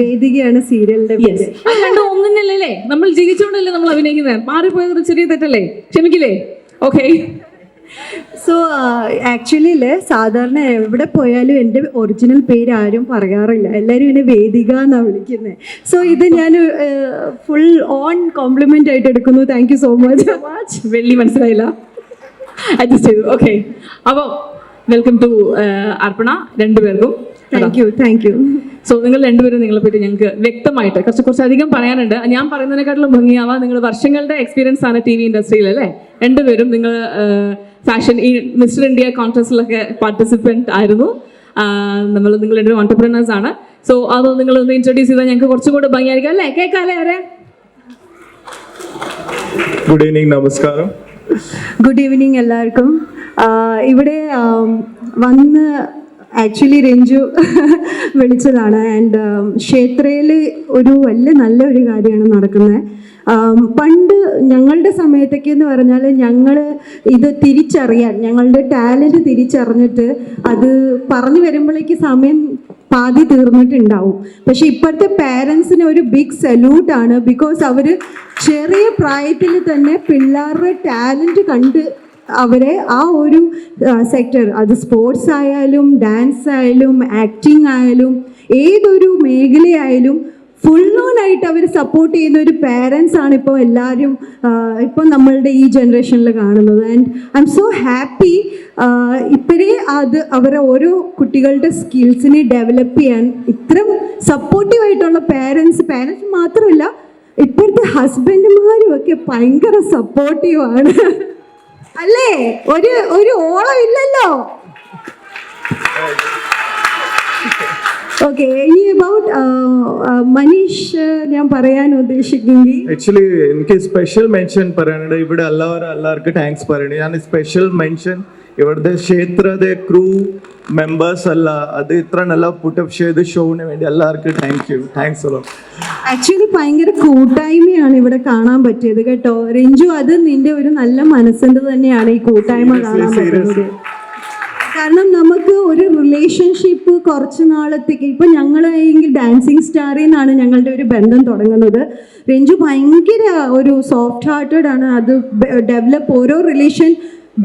വേദികയാണ് സീരിയലിന്റെ ഒന്നിനല്ലേ? നമ്മൾ ജീവിച്ചോണ്ടല്ലേ നമ്മൾ അഭിനയിക്കുന്നത് മാറിപ്പോയത് ചെറിയ തെറ്റല്ലേ? ക്ഷമിക്കില്ലേ? ഓക്കെ സോ ആക്ച്വലി സാധാരണ എവിടെ പോയാലും എന്റെ ഒറിജിനൽ പേര് ആരും പറയാറില്ല. എല്ലാവരും എന്നെ വേദിക എന്നാണ് വിളിക്കുന്നത് സോ ഇത് ഞാൻ ഫുൾ ഓൺ കോംപ്ലിമെന്റ് ആയിട്ട് എടുക്കുന്നു. Thank you so much much വെള്ളി മനസ്സിലായില്ല. അഡ്ജസ്റ്റ് ചെയ്തു. ഓക്കെ അപ്പോൾ വെൽക്കം ടു അർപ്പണ. രണ്ടുപേർക്കും. Thank you thank you so നിങ്ങൾ രണ്ടുപേരും നിങ്ങളെ പറ്റി ഞങ്ങൾക്ക് വ്യക്തമായിട്ട് കുറച്ച് കുറച്ചധികം പറയാനുണ്ട്. ഞാൻ പറയുന്നതിനെക്കാട്ടിലും ഭംഗിയാവാ നിങ്ങൾ വർഷങ്ങളുടെ എക്സ്പീരിയൻസ് ആണ് ടി വി ഇൻഡസ്ട്രിയിൽ അല്ലേ? രണ്ടുപേരും നിങ്ങൾ ഫാഷൻ ഈ മിസ്റ്റർ ഇന്ത്യ കോൺടെസ്റ്റിലൊക്കെ പാർട്ടിസിപ്പന്റ് ആയിരുന്നു. നമ്മൾ നിങ്ങൾ രണ്ടുപേരും ഓണ്ടർപ്രണേഴ്സ് ആണ്. സോ അത് നിങ്ങൾ ഒന്ന് ഇൻട്രൊഡ്യൂസ് ചെയ്താൽ ഞങ്ങൾക്ക് കുറച്ചും കൂടെ ഭംഗിയായിരിക്കും അല്ലേ? കേൾക്കാല്ലേ അവരെ? ഗുഡ് ഈവനിങ് നമസ്കാരം. ഗുഡ് ഈവനിങ് എല്ലാവർക്കും. ഇവിടെ വന്ന് ആക്ച്വലി രഞ്ജു വിളിച്ചതാണ്. ആൻഡ് ക്ഷേത്രയിൽ ഒരു വലിയ നല്ല ഒരു കാര്യമാണ് നടക്കുന്നത്. പണ്ട് ഞങ്ങളുടെ സമയത്തൊക്കെ എന്ന് പറഞ്ഞാൽ ഞങ്ങൾ ഇത് തിരിച്ചറിയാൻ ഞങ്ങളുടെ ടാലന്റ് തിരിച്ചറിഞ്ഞിട്ട് അത് പറഞ്ഞു വരുമ്പോഴേക്ക് സമയം പാതി തീർന്നിട്ടുണ്ടാവും. പക്ഷെ ഇപ്പോഴത്തെ പാരൻസിന് ഒരു ബിഗ് സല്യൂട്ടാണ് ബിക്കോസ് അവർ ചെറിയ പ്രായത്തിൽ തന്നെ പിള്ളേരുടെ ടാലന്റ് കണ്ട് അവരെ ആ ഒരു സെക്ടർ അത് സ്പോർട്സ് ആയാലും ഡാൻസ് ആയാലും ആക്ടിങ് ആയാലും ഏതൊരു മേഖലയായാലും ഫുൾ ഓൺ ആയിട്ട് അവർ സപ്പോർട്ട് ചെയ്യുന്ന ഒരു പേരൻസ് ആണ് ഇപ്പോൾ എല്ലാവരും ഇപ്പോൾ നമ്മളുടെ ഈ ജനറേഷനിൽ കാണുന്നത്. And I'm so happy ഇപ്പോഴേ അത് അവരെ ഓരോ കുട്ടികളുടെ സ്കിൽസിനെ ഡെവലപ്പ് ചെയ്യാൻ ഇത്ര സപ്പോർട്ടീവ് ആയിട്ടുള്ള പേരൻസ് പേരൻസ് മാത്രമല്ല ഇപ്പോഴത്തെ ഹസ്ബൻഡുമാരും ഒക്കെ ഭയങ്കര സപ്പോർട്ടീവാണ് അല്ലേ? ഒരു ഒരു ഓളം ഇല്ലല്ലോ ഓക്കെ അബൌട്ട് മനീഷ് ഞാൻ പറയാൻ ഉദ്ദേശിക്കുന്നത് ആക്ച്വലി എനിക്ക് സ്പെഷ്യൽ മെൻഷൻ പറയാനുണ്ട്. ഇവിടെ എല്ലാവരും എല്ലാവർക്കും താങ്ക്സ് പറയണേ ഞാൻ സ്പെഷ്യൽ മെൻഷൻ ഇവിടുത്തെ ക്ഷേത്രത്തെ ക്രൂ മെമ്പേഴ്സ് അല്ല. അത് ഇത്ര നല്ല പുട്ടപ്പ് ചെയ്ത് ഷോവിന് വേണ്ടി എല്ലാവർക്കും താങ്ക് യു താങ്ക്സ് അല്ലോ ആക്ച്വലി ഭയങ്കര കൂട്ടായ്മയാണ് ഇവിടെ കാണാൻ പറ്റിയത് കേട്ടോ. രഞ്ജു അത് നിന്റെ ഒരു നല്ല മനസ്സിന്റെ തന്നെയാണ് ഈ കൂട്ടായ്മ കാണാൻ പറ്റുന്നത്? കാരണം നമുക്ക് ഒരു റിലേഷൻഷിപ്പ് കുറച്ച് നാളത്തേക്ക് ഇപ്പൊ ഞങ്ങളെങ്കിൽ ഡാൻസിങ് സ്റ്റാറിൽ നിന്നാണ് ഞങ്ങളുടെ ഒരു ബന്ധം തുടങ്ങുന്നത്. രഞ്ജു ഭയങ്കര ഒരു സോഫ്റ്റ് ഹാർട്ടഡ് ആണ്. അത് ഡെവലപ്പ് ഓരോ റിലേഷൻ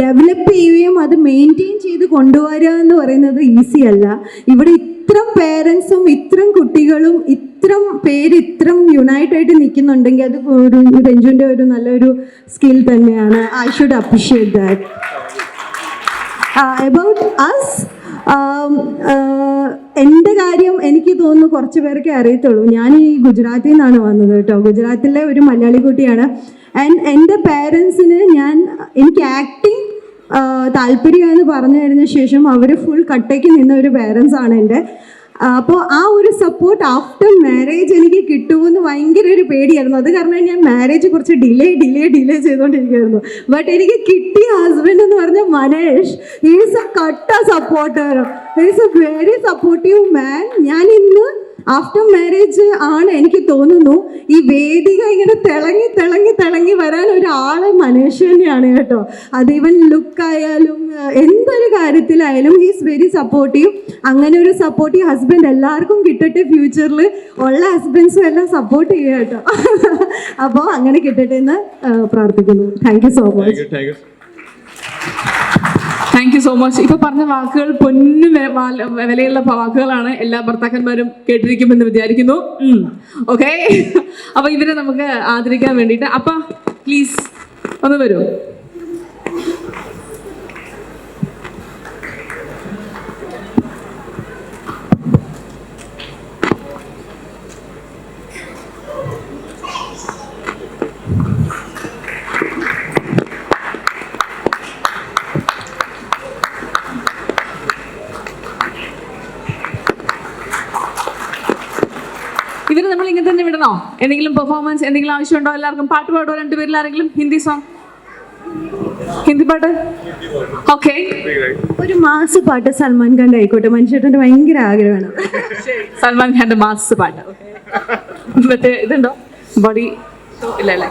ഡെവലപ്പ് ചെയ്യുകയും അത് മെയിന്റെയിൻ ചെയ്ത് കൊണ്ടുവരിക എന്ന് പറയുന്നത് ഈസി അല്ല. ഇവിടെ ഇത്രം പേരൻസും ഇത്രം കുട്ടികളും ഇത്രം പേര് ഇത്രം യുണൈറ്റ് ആയിട്ട് നിൽക്കുന്നുണ്ടെങ്കിൽ അത് ഒരു രഞ്ജുവിന്റെ ഒരു നല്ലൊരു സ്കിൽ തന്നെയാണ്. I should appreciate that about us എന്റെ കാര്യം എനിക്ക് തോന്നുന്നു കുറച്ച് പേർക്കേ അറിയത്തുള്ളൂ. ഞാൻ ഈ ഗുജറാത്തിൽ നിന്നാണ് വന്നത് കേട്ടോ. ഗുജറാത്തിലെ ഒരു മലയാളി കുട്ടിയാണ്. ആൻഡ് എന്റെ പേരൻസിന് ഞാൻ എനിക്ക് ആക്ടിങ് താല്പര്യമെന്ന് പറഞ്ഞു കഴിഞ്ഞ ശേഷം അവർ ഫുൾ കട്ടയ്ക്ക് നിന്ന ഒരു പേരൻസ് ആണ് എന്റെ. അപ്പോൾ ആ ഒരു സപ്പോർട്ട് ആഫ്റ്റർ മാരേജ് എനിക്ക് കിട്ടുമെന്ന് ഭയങ്കര ഒരു പേടിയായിരുന്നു. അത് കാരണം ഞാൻ മാരേജ് കുറച്ച് ഡിലേ ഡിലേ ഡിലേ ചെയ്തുകൊണ്ടിരിക്കുകയായിരുന്നു. ബട്ട് എനിക്ക് കിട്ടിയ ഹസ്ബൻഡ് എന്ന് പറഞ്ഞ മനേഷ് ഈസ് എ കട്ട supporter is a very supportive man ഞാൻ ഇന്ന് ആഫ്റ്റർ മാരേജ് ആണ് എനിക്ക് തോന്നുന്നു ഈ വേദിക ഇങ്ങനെ തിളങ്ങി തിളങ്ങി തിളങ്ങി വരാൻ ഒരാളെ മനേഷ് തന്നെയാണ് കേട്ടോ. അത് ഈവൻ ലുക്കായാലും എന്തൊരു കാര്യത്തിലായാലും ഹീസ് വെരി സപ്പോർട്ടീവ് അങ്ങനെ ഒരു സപ്പോർട്ടീവ് ഹസ്ബൻഡ് എല്ലാവർക്കും കിട്ടട്ടെ ഫ്യൂച്ചറിൽ ഉള്ള ഹസ്ബൻഡ്സും എല്ലാം സപ്പോർട്ട് ചെയ്യുക കേട്ടോ. അപ്പോൾ അങ്ങനെ കിട്ടട്ടെ എന്ന് പ്രാർത്ഥിക്കുന്നു. Thank you so much thank you so much ഇപ്പൊ പറഞ്ഞ വാക്കുകൾ പൊന്നു വിലയുള്ള വാക്കുകളാണ് എല്ലാ ഭർത്താക്കന്മാരും കേട്ടിരിക്കുമെന്ന് വിചാരിക്കുന്നു. ഓക്കെ അപ്പൊ ഇവരെ നമുക്ക് ആദരിക്കാൻ വേണ്ടിയിട്ട്. അപ്പ പ്ലീസ് ഒന്ന് വരൂ. ഇവർ നമ്മൾ ഇങ്ങനെ തന്നെ വിടണോ? എന്തെങ്കിലും പെർഫോമൻസ് എന്തെങ്കിലും ആവശ്യമുണ്ടോ? എല്ലാവർക്കും പാട്ട് പാടോ രണ്ടുപേരിൽ ആരെങ്കിലും? ഹിന്ദി സോങ് ഹിന്ദി പാട്ട്? ഓക്കെ ഒരു മാസ് പാട്ട് സൽമാൻ ഖാന്റെ ആയിക്കോട്ടെ. മനുഷ്യട്ടന്റെ ഭയങ്കര ആഗ്രഹമാണ്. സൽമാൻ ഖാന്റെ മാസ് പാട്ട്. മറ്റേ ഇതുണ്ടോ? ബോഡി ഇല്ല ഇല്ല.